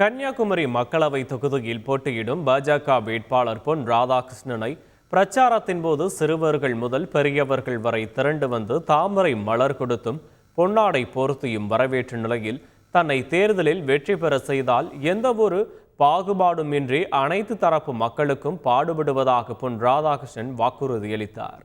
கன்னியாகுமரி மக்களவை தொகுதியில் போட்டியிடும் பாஜக வேட்பாளர் பொன் ராதாகிருஷ்ணனை பிரச்சாரத்தின் போது சிறுவர்கள் முதல் பெரியவர்கள் வரை திரண்டு வந்து தாமரை மலர் கொடுத்தும் பொன்னாடை போர்த்தியும் வரவேற்ற நிலையில் தன்னை தேர்தலில் வெற்றி பெற செய்தால் எந்தவொரு பாகுபாடுமின்றி அனைத்து தரப்பு மக்களுக்கும் பாடுபடுவதாக பொன் ராதாகிருஷ்ணன் வாக்குறுதியளித்தார்.